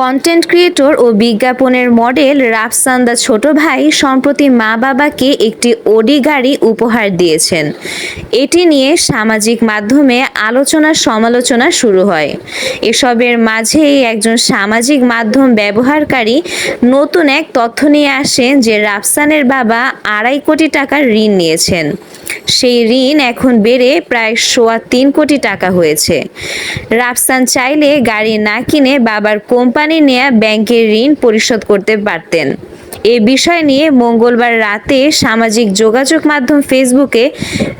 Content creator ও বিজ্ঞাপনের model রাফসান্দা ছোট ভাই সম্প্রতি মা বাবাকে একটি ওডি গাড়ি উপহার দিয়েছেন। এটি নিয়ে সামাজিক মাধ্যমে আলোচনা সমালোচনা শুরু হয়। এসবের মাঝেই একজন সামাজিক মাধ্যম ব্যবহারকারী নতুন এক তথ্য নিয়ে আসেন যে রাফসানের বাবা আড়াই কোটি টাকার ঋণ নিয়েছেন। সেই ঋণ এখন বেড়ে প্রায় সোয়া তিন কোটি টাকা হয়েছে। রাফসান চাইলে গাড়ি না কিনে বাবার কোম্পানি নেয়া ব্যাংকের ঋণ পরিশোধ করতে পারতেন। এ বিষয় নিয়ে মঙ্গলবার রাতে সামাজিক যোগাযোগ মাধ্যম ফেসবুকে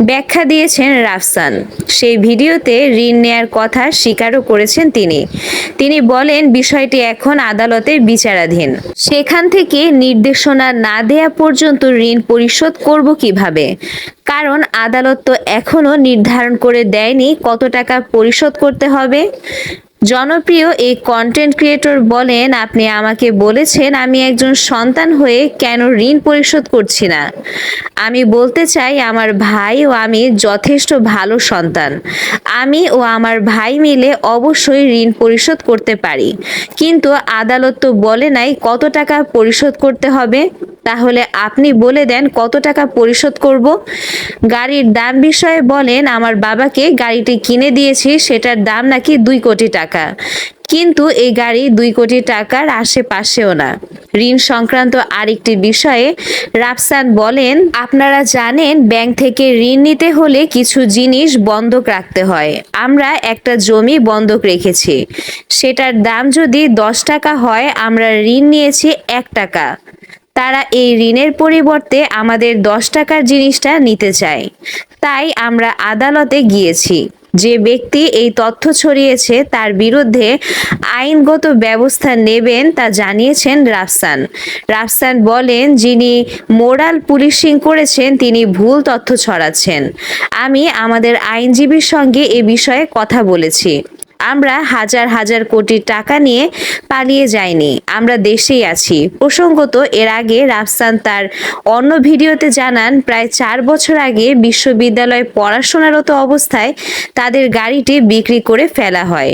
ব্যাখ্যা দিয়েছেন রাফসান। সেই ভিডিওতে ঋণ নেয়ার কথা স্বীকারও করেছেন তিনি। তিনি বলেন, বিষয়টি এখন আদালতে বিচারাধীন। সেখান থেকে নির্দেশনা না দেয়া পর্যন্ত ঋণ পরিশোধ করব কীভাবে? কারণ আদালত তো এখনও নির্ধারণ করে দেয়নি কত টাকা পরিশোধ করতে হবে। জনপ্রিয় এই কন্টেন্ট ক্রিয়েটর বলেন, আপনি আমাকে বলেছেন আমি একজন সন্তান হয়ে কেন ঋণ পরিশোধ করছি না? আমি বলতে চাই আমার ভাই ও আমি যথেষ্ট ভালো সন্তান। আমি ও আমার ভাই মিলে অবশ্যই ঋণ পরিশোধ করতে পারি। কিন্তু আদালত তো বলে নাই কত টাকা পরিশোধ করতে হবে। তাহলে আপনি বলে দেন কত টাকা পরিশোধ করব? গাড়ির দাম বিষয়ে বলেন, আমার বাবাকে গাড়িটি কিনে দিয়েছি, সেটার দাম নাকি দুই কোটি টাকা। কিন্তু এই গাড়ি দুই কোটি টাকার আশেপাশেও না। ঋণ সংক্রান্ত আরেকটি বিষয়ে রাফসান বলেন, আপনারা জানেন, ব্যাংক থেকে ঋণ নিতে হলে কিছু জিনিস বন্ধক রাখতে হয়। আমরা একটা জমি বন্ধক রেখেছি। সেটার দাম যদি দশ টাকা হয়, আমরা ঋণ নিয়েছি এক টাকা। তারা এই ঋণের পরিবর্তে আমাদের দশ টাকার জিনিসটা নিতে চায়। তাই আমরা আদালতে গিয়েছি। যে ব্যক্তি এই তথ্য ছড়িয়েছে তার বিরুদ্ধে আইনগত ব্যবস্থা নেবেন তা জানিয়েছেন রাফসান। রাফসান বলেন, যিনি মোরাল পুলিশিং করেছেন, তিনি ভুল তথ্য ছড়াচ্ছেন। আমি আমাদের আইনজীবীর সঙ্গে এ বিষয়ে কথা বলেছি। আমরা হাজার হাজার কোটি টাকা নিয়ে পালিয়ে যাইনি, আমরা দেশেই আছি। প্রসঙ্গত, এর আগে রাফসান তার অন্য ভিডিওতে জানান, প্রায় চার বছর আগে বিশ্ববিদ্যালয়ে পড়াশোনারত অবস্থায় তাদের গাড়িটি বিক্রি করে ফেলা হয়।